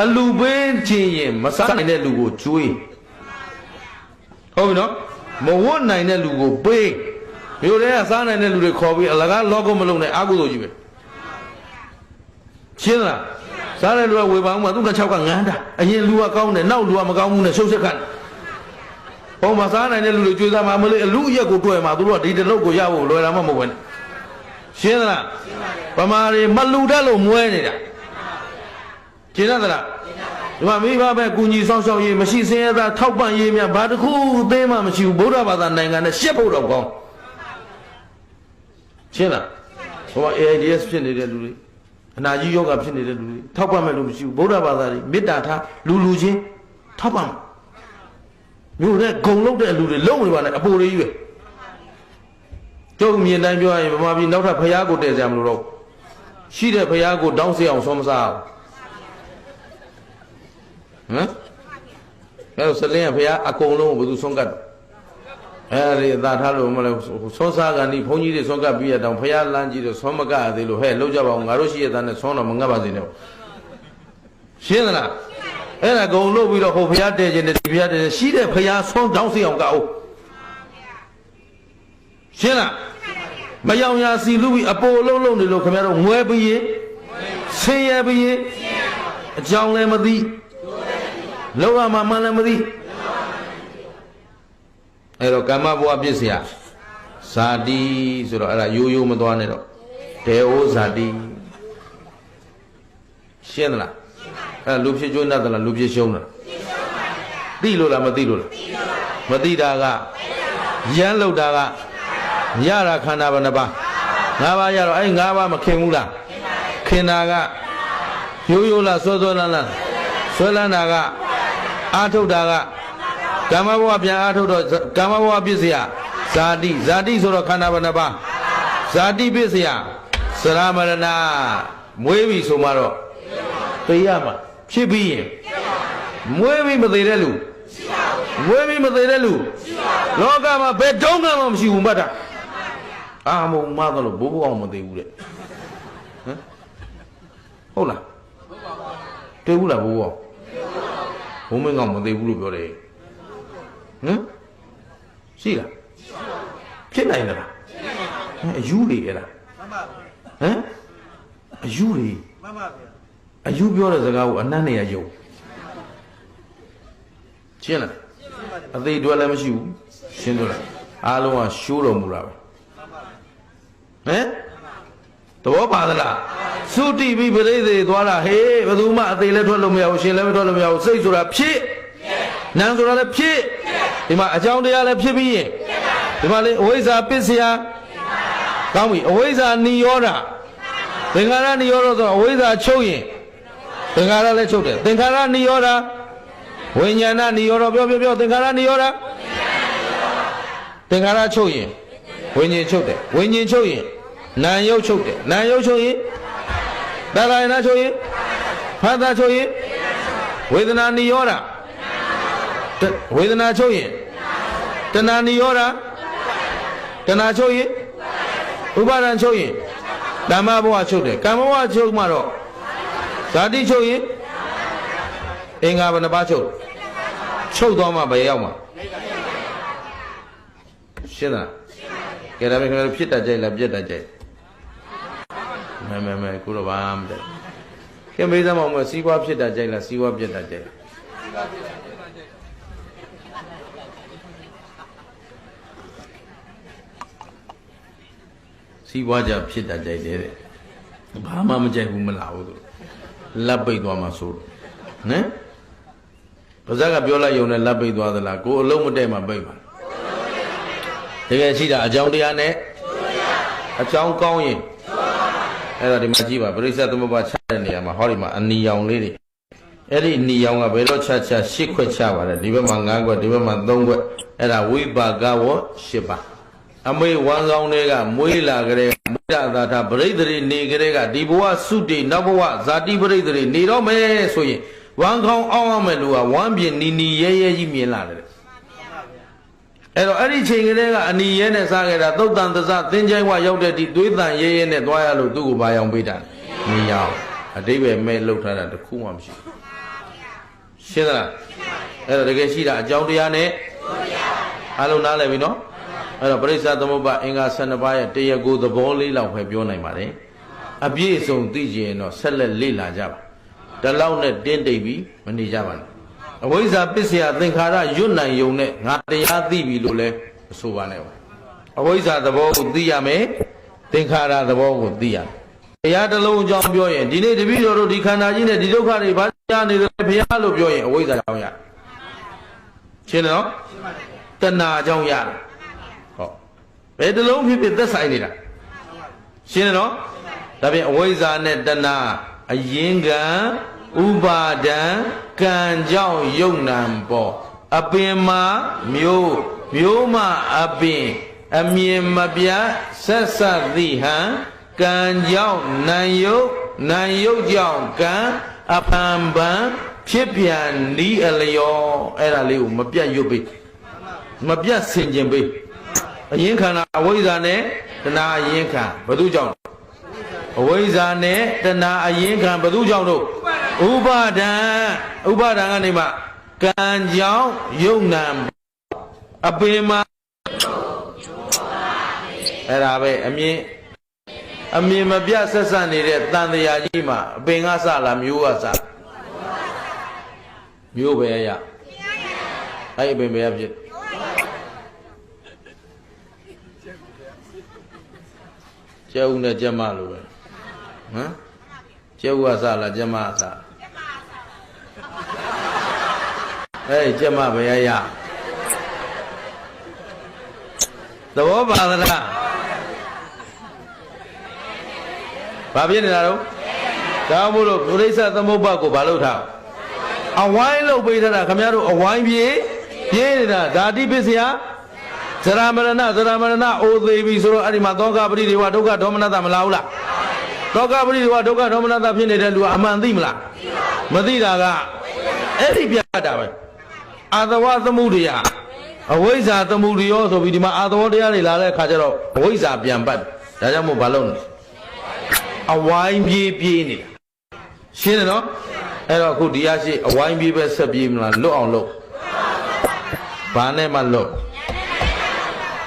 အလူပေးခြင်းရင်မစားနိုင်တဲ့လူကိုကျွေးဟုတ်ပြီနော်မဝတ်နိုင်တဲ့လူကိုပေးမြို့ထဲကစားနိုင်တဲ့လူတွေခေါ်ပြီးအလကားလောကမလုံးနဲ့အာကုသိုလ်ကြီးပဲရှင်းလားစားတဲ့လူကဝေပါအောင်မှာသူက6ကငန်းတာအရင်လူကကောင်းတယ်နောက်လူကမကောင်းဘူးနဲ့ရှုပ်ဆက်ခတ်ဟောမစားနိုင်တဲ့လူတွေကြွေးစားမှာမလို့အလူအရက်ကိုတွေ့မှာသူတို့ကဒီတလုတ်ကိုရဖို့လွယ်တာမှမဟုတ်ဘူးနဲ့ရှင်းလားဗမာတွေမလူတတ်လို့မွဲနေတာ ရှင်းသလားဒီမှာမိဘပဲကုညီဆောင်ရှောက်ရေးမရှိစင်းရတာထောက်ပံ့ရေးများဘာတစ်ခုအသေးမှမရှိဘူးဗုဒ္ဓဘာသာနိုင်ငံနဲ့ရှက်ဖို့တော့ကောင်းရှင်းလားဟိုက AIDS ဖြစ်နေတဲ့လူတွေအနာကြီးယောဂဖြစ်နေတဲ့လူတွေထောက်ပံ့မဲ့လူမရှိဘူးဗုဒ္ဓဘာသာတွေမေတ္တာထားလူလူချင်းထောက်ပံ့မြို့တဲ့ဂုံလုံးတဲ့လူတွေလုံးနေပါနဲ့အပူလေးကြီးပဲကျုပ်မြင်တိုင်းပြောရရင်ဗမာပြည်နောက်ထပ်ဖျားကိုတည်ကြမလို့တော့ရှိတဲ့ဖျားကိုတောင်းစေအောင်ဆုံးမစားအောင် ဟမ်အဲတော့စလင်းကဖျားအကုန်လုံးကိုဘယ်သူဆုံးကတ်အဲဒီအသာထားလို့မလဲဆုံးစားကန်ဒီဘုန်းကြီးတွေဆုံးကတ်ပြီးရတောင်ဖျားလမ်းကြီးတော့ဆုံးမကတ်သေးလို့ဟဲ့လောက်ကြပါအောင်ငါတို့ရှိရတဲ့နဲ့ဆုံးတော့မငတ်ပါစေနဲ့ရှင်းသလားအဲ့ဒါဂုံလို့ပြီးတော့ဟိုဖျားတဲခြင်းနဲ့ဒီဖျားတဲခြင်းရှိတဲ့ဖျားဆုံးတောင်းစေအောင်ကအောင်ရှင်းလားမယောင်ရာစီလူပြီးအပေါ်လုံးလုံးနေလို့ခင်ဗျားတို့ငွဲပြီးရင်ဆင်းရဲပြီးရင်အကြောင်းလည်းမသိ လောကမှာမှန်လည်းမသိအဲ့တော့ကမ္မဘဝပြစ်เสียဇာတိဆိုတော့အဲ့ဒါရိုးရိုးမသွားနဲ့တော့ဒေဩဇာတိရှင်းသလားအဲ့လူဖြစ်ကျွန်းတတ်သလားလူဖြစ်ရှုံးလားသိလို့လားမသိလို့လားမသိတာကရမ်းလောက်တာကရတာခန္ဓာဘယ်နှပါးငါးပါးရတော့အဲ့ငါးပါးမခင်ဘူးလားခင်တာကရိုးရိုးလားစောစောလန်းလန်းဆွဲလန်းတာက အာထုတ်တာကကမ္မဘဝပြန်အာထုတ်တော့ကမ္မဘဝပြည့်စရာဇာတိဇာတိဆိုတော့ခန္ဓာဘယ်နှပါးဇာတိပြည့်စရာစရမရဏမွေးပြီဆိုမှတော့သိရမှာဖြစ်ပြီးရင်မွေးပြီးမသေးတဲ့လူမွေးပြီးမသေးတဲ့လူလောကမှာဘယ်တုံးကမှမရှိဘူးမှတ်တာအာမုံမသလို့ဘိုးဘအောင်မသေးဘူးတဲ့ဟမ်ဟုတ်လားတွေ့ဘူးလားဘိုးဘော ဘုံမင်းကောင်မသေးဘူးလို့ပြောတယ်ဟမ်ရှိလားဖြစ်နိုင်လားဟမ်အယူလေအဲ့ဒါမှန်ပါဗျာဟမ်အယူလေမှန်ပါဗျာအယူပြောတဲ့စကားကိုအနတ်နေရယုံရှင်းလားအသေးတွဲလည်းမရှိဘူးရှင်းတော့လားအားလုံးကရှိုးတော်မူတာပဲဟမ်သဘောပါသလား သုတိပိပရိသေသွားတာဟေးဘယ်သူမှအသေးလည်းထွက်လို့မရဘူးရှင်လည်းမထွက်လို့မရဘူးစိတ်ဆိုတာဖြစ်နာမ်ဆိုတာလည်းဖြစ်ဒီမှာအကြောင်းတရားလည်းဖြစ်ပြီးရင်ဒီမှာလေအဝိဇ္ဇာပစ္စယကောင်းပြီအဝိဇ္ဇာနိရောဓသင်္ခါရနိရောဓဆိုတော့အဝိဇ္ဇာချုပ်ရင်သင်္ခါရလည်းချုပ်တယ်သင်္ခါရနိရောဓဝိညာဏနိရောဓပြောပြောပြောသင်္ခါရနိရောဓသင်္ခါရချုပ်ရင်ဝိညာဉ်ချုပ်တယ်ဝိညာဉ်ချုပ်ရင်နာယုတ်ချုပ်တယ်နာယုတ်ချုပ်ရင် သရယနာချုပ်ရင်ဖတ်တာချုပ်ရင်ဝေဒနာနိရောဓတဝေဒနာချုပ်ရင်တဏှာနိရောဓတဏှာချုပ်ရင်ဥပါဒံချုပ်ရင်ဓမ္မဘဝချုပ်တယ်ကမ္မဘဝချုပ်မှတော့ဇာတိချုပ်ရင်အင်္ဂါဘယ်နှပါးချုပ်ချုပ်သွားမှဘယ်ရောက်မှာရှင်းလားကဲဒါပေမဲ့ခင်ဗျားတို့ဖြစ်တတ်ကြိုက်လားပြက်တတ်ကြိုက် မဲမဲမဲကိုတော့ဘာမှမတတ်ကဲမေးစမ်းမအောင်မစီးပွားဖြစ်တတ်ကြိုက်လားစီးပွားပြက်တတ်ကြိုက်စီးပွားကြဖြစ်တတ်ကြိုက်တယ်တဲ့ဘာမှမကြိုက်ဘူးမလားဘူးသူလက်ပိတ်သွားမှဆိုတော့ဟမ်ပါဇက်ကပြောလိုက်ယုံနဲ့လက်ပိတ်သွားသလားကိုအလုံးမတည့်မှပိတ်ပါတကယ်ရှိတာအကြောင်းတရားနဲ့အကြောင်းကောင်းရင် အဲ့ဒါဒီမှာကြည့်ပါပရိစ္ဆေသမုပ္ပါချတဲ့နေရာမှာဟောဒီမှာအနီရောင်လေးတွေအဲ့ဒီအနီရောင်ကဘယ်တော့ချချရှစ်ခွက်ချပါတယ်ဒီဘက်မှာ9ခွက်ဒီဘက်မှာ3ခွက်အဲ့ဒါဝိပါကဝ8ပါအမေဝမ်းဆောင်တွေကမွေးလာကြတဲ့မွေးလာတာပရိသေတွေနေကြတဲ့ကဒီဘဝစုတေနောက်ဘဝဇာတိပရိသေတွေနေတော့မယ်ဆိုရင်ဝမ်းခေါင်းအောင်းအောင်မဲ့လူကဝမ်းပြင်းနီနီရဲရဲကြီးမြင်လာတယ် အဲ့တော့အဲ့ဒီချိန်ကလေးကအနီရဲနဲ့စားခဲ့တာသုတ်တန်သစသင်္ချိုင်းဝရောက်တဲ့ဒီသွေးတန်ရဲရဲနဲ့သွားရလို့သူ့ကိုဘာရောင်ပေးတာနီရောင်အတိပ္ပယ်မဲ့လှုပ်ထားတာတစ်ခုမှမရှိဘူးရှင်းသလားအဲ့တော့တကယ်ရှိတာအကြောင်းတရားနဲ့အားလုံးနားလည်ပြီနော်အဲ့တော့ပရိစ္ဆသမုပ္ပါအင်္ဂါ12ပါးရဲ့တရားကိုယ်သဘောလေးလောက်ပဲပြောနိုင်ပါတယ်အပြည့်အစုံသိကျင်တော့ဆက်လက်လေ့လာကြပါဒီလောက်နဲ့တင်းတိတ်ပြီးမနေကြပါနဲ့ အဝိဇ္ဇာပစ္စယသင်္ခါရယွတ်နိုင်ယုံနဲ့ငါတရားသိပြီလို့လဲမဆိုပါနဲ့ပါအဝိဇ္ဇာသဘောကိုသိရမယ်သင်္ခါရသဘောကိုသိရမယ်တရားတစ်လုံးအကြောင်းပြောရင်ဒီနေ့တပည့်တော်တို့ဒီခန္ဓာကြီးနဲ့ဒီဒုက္ခတွေဘာကြားနေတယ်ဘုရားလို့ပြောရင်အဝိဇ္ဇာကြောင့်ရရှင်းတယ်နော်တဏှာကြောင့်ရတယ်ဟောဘယ်တစ်လုံးဖြစ်ဖြစ်သက်ဆိုင်နေတာရှင်းတယ်နော်ဒါဖြင့်အဝိဇ္ဇာနဲ့တဏှာအရင်ကံ ဥပါဒံကံကြောင့်ယုံနံပေါ်အပင်မမျိုးမျိုးမအပင်အမြင်မပြတ်ဆက်ဆက်သည့်ဟံကံကြောင့်နံယုတ်နံယုတ်ကြောင့်ကံအဖန်ပန်ဖြစ်ပြန်ဤအလျောအဲ့ဒါလေးကိုမပြတ်ရွတ်ပေးမပြတ်ဆင်ကျင်ပေးအရင်ခန္ဓာအဝိဇ္ဇာနဲ့တဏှာအရင်ခံဘယ်သူကြောင့်အဝိဇ္ဇာနဲ့တဏှာအရင်ခံဘယ်သူကြောင့်တို့ ဥပါဒံဥပါဒံကနေမှကံကြောင့်ယုံနံအပင်မှာအဲ့ဒါပဲအမြင်အမြင်မပြတ်ဆက်ဆက်နေတဲ့တန်တရားကြီးမှာအပင်ကစလားမျိုးကစမျိုးပဲရအဲ့ဒီအပင်ပဲဖြစ်ကျဲဦးနဲ့ကျမလိုပဲဟမ်ကျဲဦးကစလားကျမကစ အဲ့ဒီကျမပဲရရသဘောပါသလားဘာဖြစ်နေတာတော့ဒါမို့လို့ပုရိသသမုပ္ပါကိုဘာလို့ထားအဝိုင်းလုပ်ပေးထားတာခမရတို့အဝိုင်းပြေးပြေးနေတာဓာတိပစ္စယဇရာမရဏဇရာမရဏအိုသေးပြီဆိုတော့အဲ့ဒီမှာသောကပရိဒေဝဒုက္ခဒေါမနတမလာဘူးလားသောကပရိဒေဝဒုက္ခဒေါမနတဖြစ်နေတဲ့လူကအမှန်သိမလားမသိတာကအဲ့ဒီပြတာပဲ အာသဝသမှုတရားအဝိဇ္ဇာသမှုတရားဆိုပြီးဒီမှာအာသဝတရားတွေလာတဲ့အခါကျတော့အဝိဇ္ဇာပြန်ပတ်ဒါကြောင့်မို့ဘာလို့လဲအဝိုင်းပြေးပြေးနေတာရှင်းတယ်နော်အဲ့တော့အခုဒီရရှိအဝိုင်းပြေးပဲဆက်ပြေးမလားလွတ်အောင်လုပ်ဘာနဲ့မှလွတ်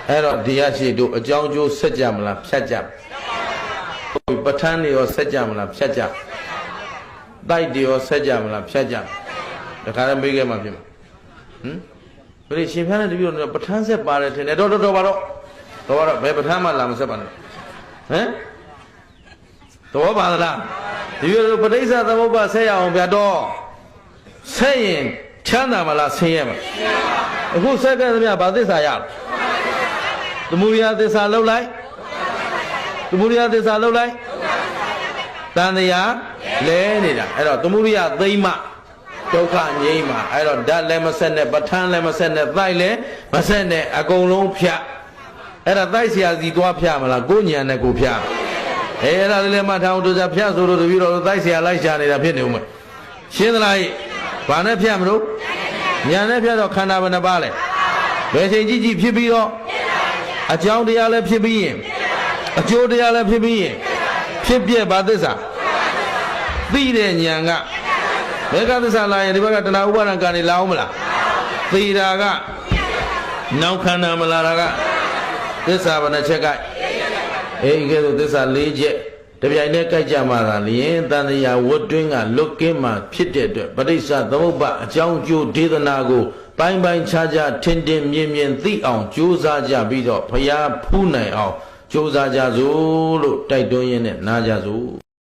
အဲ့တော့ဒီရရှိတို့အကြောင်းကျိုးဆက်ကြမလားဖြတ်ကြမလားပဋ္ဌာန်းတွေရောဆက်ကြမလားဖြတ်ကြတိုက်တွေရောဆက်ကြမလားဖြတ်ကြတခါလည်းမေးခဲ့မှဖြစ်မှာ ဟမ်ဘယ်ရှင်ဖျားနဲ့တပြည့်တော့ပဋ္ဌာန်းဆက်ပါတယ်ထင်တယ်တော့တော့တော့ပါတော့တော့ပါတော့ဘယ်ပဋ္ဌာန်းမှလာမဆက်ပါနဲ့ဟမ်သဘောပါသလားဒီလိုပဋိစ္စသမုပ္ပါဆက်ရအောင်ဗျာတော့ဆက်ရင်ချမ်းသာမလားဆင်းရဲမလားအခုဆက်ခဲ့သမျှဘာသစ္စာရလဲသမုဒိယသစ္စာလောက်လိုက်သမုဒိယသစ္စာလောက်လိုက်တန်တရားလဲနေတာအဲ့တော့သမုဒိယသိမ့်မှ ဒုက္ခငြိမ်းမှာအဲ့တော့ဓာတ်လည်းမဆက်နဲ့ပဋ္ဌာန်းလည်းမဆက်နဲ့သိုက်လည်းမဆက်နဲ့အကုန်လုံးဖြတ်အဲ့ဒါတိုက်ဆရာစီသွားဖြတ်မလားကိုညံနဲ့ကိုဖြတ်အဲအဲ့ဒါလည်းမထောင်တို့စားဖြတ်ဆိုလို့တပြည့်တော်တိုက်ဆရာလိုက်ရှာနေတာဖြစ်နေဦးမယ်ရှင်းသလားဘာနဲ့ဖြတ်မလို့ညံနဲ့ဖြတ်တော့ခန္ဓာဘယ်နှပါလဲဘယ်ချိန်ကြည့်ကြည့်ဖြစ်ပြီးတော့အကြောင်းတရားလည်းဖြစ်ပြီးရင်အကျိုးတရားလည်းဖြစ်ပြီးရင်ဖြစ်ပြဘာသစ္စာသိတဲ့ဉာဏ်က ဘယ်ကသစ္စာလာရင်ဒီဘက်ကတဏှာဥပါဒံကံနေလာအောင်မလားသိတာကနောက်ခန္ဓာမလာတာကသစ္စာဘယ်နှချက်ကအေးကဲဆိုသစ္စာ၄ချက်တပြိုင်တည်းကြိုက်ကြမှာသာလျင်တန်တရားဝတ်တွင်းကလွတ်ကင်းမှဖြစ်တဲ့အတွက်ပဋိစ္စသမုပ္ပါအကြောင်းကျိုးဒေသနာကိုပိုင်းပိုင်းခြားခြားထင်ထင်မြင်မြင်သိအောင်ကြိုးစားကြပြီးတော့ဖျားဖူးနိုင်အောင်ကြိုးစားကြစို့လို့တိုက်တွန်းရင်းနဲ့နားကြစို့